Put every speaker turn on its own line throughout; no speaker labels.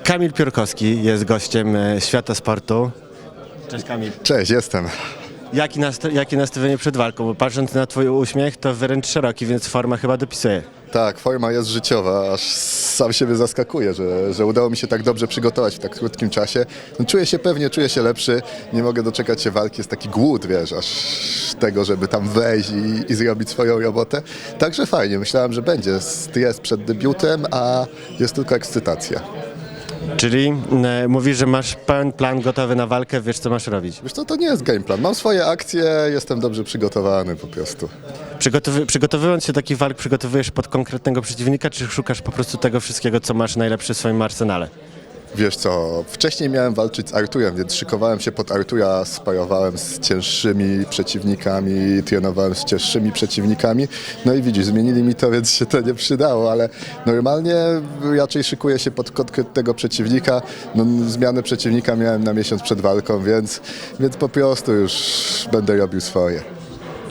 Kamil Piórkowski jest gościem e, Świata Sportu. Cześć Kamil.
Cześć, jestem.
Jaki nast- jakie nastawienie przed walką? Bo patrząc na twój uśmiech, to wręcz szeroki, więc forma chyba dopisuje.
Tak, forma jest życiowa, aż sam siebie zaskakuje, że, że udało mi się tak dobrze przygotować w tak krótkim czasie. No, czuję się pewnie, czuję się lepszy, nie mogę doczekać się walki, jest taki głód, wiesz, aż tego, żeby tam wejść i, i zrobić swoją robotę. Także fajnie, myślałem, że będzie stres przed debiutem, a jest tylko ekscytacja.
Czyli e, mówisz, że masz pełen plan gotowy na walkę, wiesz co masz robić.
Wiesz co, to nie jest game plan, mam swoje akcje, jestem dobrze przygotowany po prostu.
Przygotowy- przygotowując się do takich walk, przygotowujesz pod konkretnego przeciwnika, czy szukasz po prostu tego wszystkiego, co masz najlepsze w swoim arsenale?
Wiesz co, wcześniej miałem walczyć z Arturem, więc szykowałem się pod Artura, sparowałem z cięższymi przeciwnikami, trenowałem z cięższymi przeciwnikami. No i widzisz, zmienili mi to, więc się to nie przydało, ale normalnie raczej szykuję się pod konkretnego przeciwnika. No, zmianę przeciwnika miałem na miesiąc przed walką, więc, więc po prostu już będę robił swoje.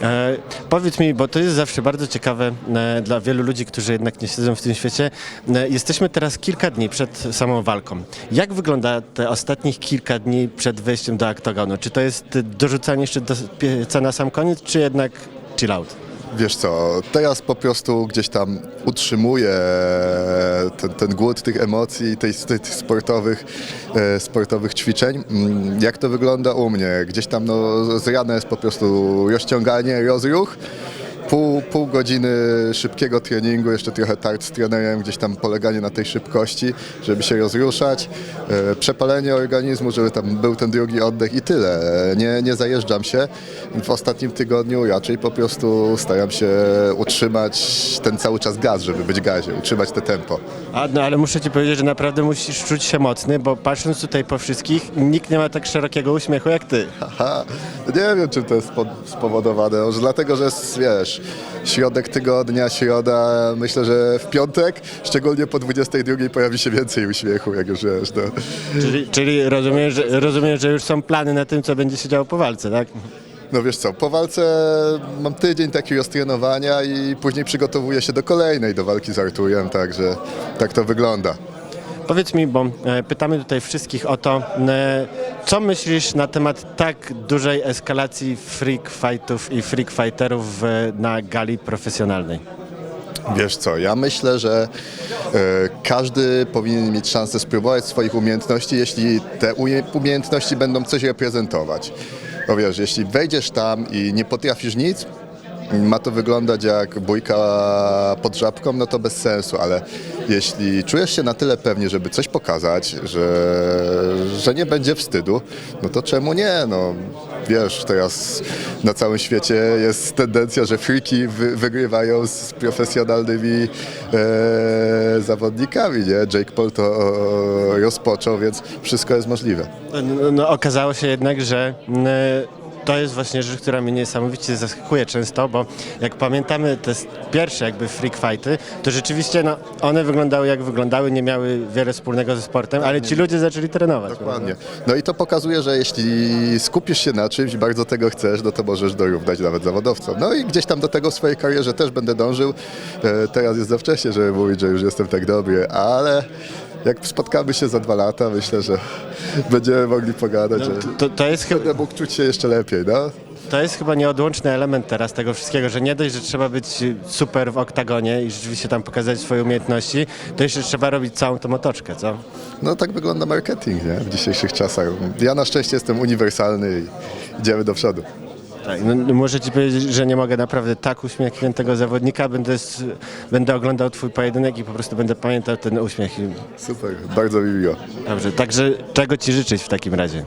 E, powiedz mi, bo to jest zawsze bardzo ciekawe e, dla wielu ludzi, którzy jednak nie siedzą w tym świecie. E, jesteśmy teraz kilka dni przed samą walką. Jak wygląda te ostatnich kilka dni przed wejściem do oktagonu? Czy to jest dorzucanie jeszcze do pieca na sam koniec, czy jednak chill out?
Wiesz co, teraz po prostu gdzieś tam utrzymuję ten, ten głód tych emocji, tej, tych sportowych, e, sportowych ćwiczeń. Mm, Jak to wygląda u mnie? Gdzieś tam no, z rana jest po prostu rozciąganie, rozruch. Pół, pół godziny szybkiego treningu, jeszcze trochę tart z trenerem, gdzieś tam poleganie na tej szybkości, żeby się rozruszać, e, przepalenie organizmu, żeby tam był ten drugi oddech i tyle. Nie, nie zajeżdżam się. W ostatnim tygodniu raczej po prostu staram się utrzymać ten cały czas gaz, żeby być gazie, utrzymać te tempo.
A, no ale muszę ci powiedzieć, że naprawdę musisz czuć się mocny, bo patrząc tutaj po wszystkich, nikt nie ma tak szerokiego uśmiechu jak ty.
Aha, nie wiem, czym to jest spo- spowodowane. Może dlatego, że jest, wiesz, środek tygodnia, środa, myślę, że w piątek, szczególnie po 22 pojawi się więcej uśmiechu, jak już wiesz, no.
Czyli, czyli rozumiem, że, rozumiem, że już są plany na tym, co będzie się działo po walce, tak?
No wiesz co, po walce mam tydzień takiego strenowania i później przygotowuję się do kolejnej, do walki z Arturem, także tak to wygląda.
Powiedz mi, bo e, pytamy tutaj wszystkich o to, e, co myślisz na temat tak dużej eskalacji freak fightów i freak fighterów na gali profesjonalnej?
Wiesz co, ja myślę, że e, każdy powinien mieć szansę spróbować swoich umiejętności, jeśli te umie- umiejętności będą coś reprezentować. No wiesz, jeśli wejdziesz tam i nie potrafisz nic, ma to wyglądać jak bójka pod żabką, no to bez sensu, ale jeśli czujesz się na tyle pewnie, żeby coś pokazać, że, że nie będzie wstydu, no to czemu nie? No, wiesz, teraz na całym świecie jest tendencja, że friki wy, wygrywają z profesjonalnymi e, zawodnikami, nie? Jake Paul to rozpoczął, więc wszystko jest możliwe.
No, no okazało się jednak, że e, to jest właśnie rzecz, która mnie niesamowicie zaskakuje często, bo jak pamiętamy te pierwsze jakby freak fighty, to rzeczywiście no, one wyglądały jak wyglądały, nie miały wiele wspólnego ze sportem, ale ci ludzie zaczęli trenować.
Dokładnie. No i to pokazuje, że jeśli skupisz się na czymś, bardzo tego chcesz, no to możesz dorównać nawet zawodowcom. No i gdzieś tam do tego w swojej karierze też będę dążył. E, Teraz jest za wcześnie, żeby mówić, że już jestem tak dobry, ale jak spotkamy się za dwa lata, myślę, że będziemy mogli pogadać, że
To, to, jest chyba,
będę mógł czuć się jeszcze lepiej, no.
to jest chyba nieodłączny element teraz tego wszystkiego, że nie dość, że trzeba być super w oktagonie i rzeczywiście tam pokazać swoje umiejętności, to jeszcze trzeba robić całą tą otoczkę, co?
No tak wygląda marketing, nie? W dzisiejszych czasach. Ja na szczęście jestem uniwersalny i idziemy do przodu.
Tak, no, no muszę ci powiedzieć, że nie mogę naprawdę tak uśmiechniętego zawodnika. Będę, będę oglądał twój pojedynek i po prostu będę pamiętał ten uśmiech. I-
Super, bardzo mi miło.
Dobrze, także czego ci życzyć w takim razie?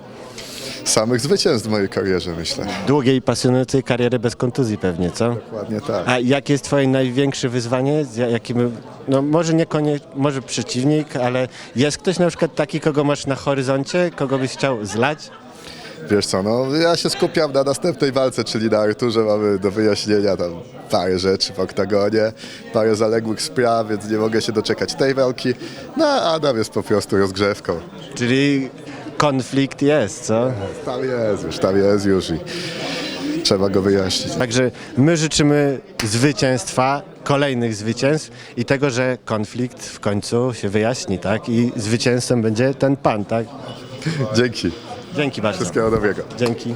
Samych zwycięstw w mojej karierze, myślę.
Długiej, pasjonującej kariery bez kontuzji pewnie, co?
Dokładnie tak.
A jakie jest twoje największe wyzwanie? Z ja- Jakim, no może nie konie, może przeciwnik, ale jest ktoś na przykład taki, kogo masz na horyzoncie, kogo byś chciał zlać?
Wiesz co, no ja się skupiam na następnej walce, czyli na Arturze mamy do wyjaśnienia tam parę rzeczy w oktagonie, parę zaległych spraw, więc nie mogę się doczekać tej walki. No a Adam jest po prostu rozgrzewką.
Czyli konflikt jest, co?
Tam jest już, tam jest już i Trzeba go wyjaśnić.
Także my życzymy zwycięstwa, kolejnych zwycięstw i tego, że konflikt w końcu się wyjaśni, tak? I zwycięzcą będzie ten pan, tak?
Dzięki.
Dzięki bardzo.
Wszystkiego dobrego.
Dzięki.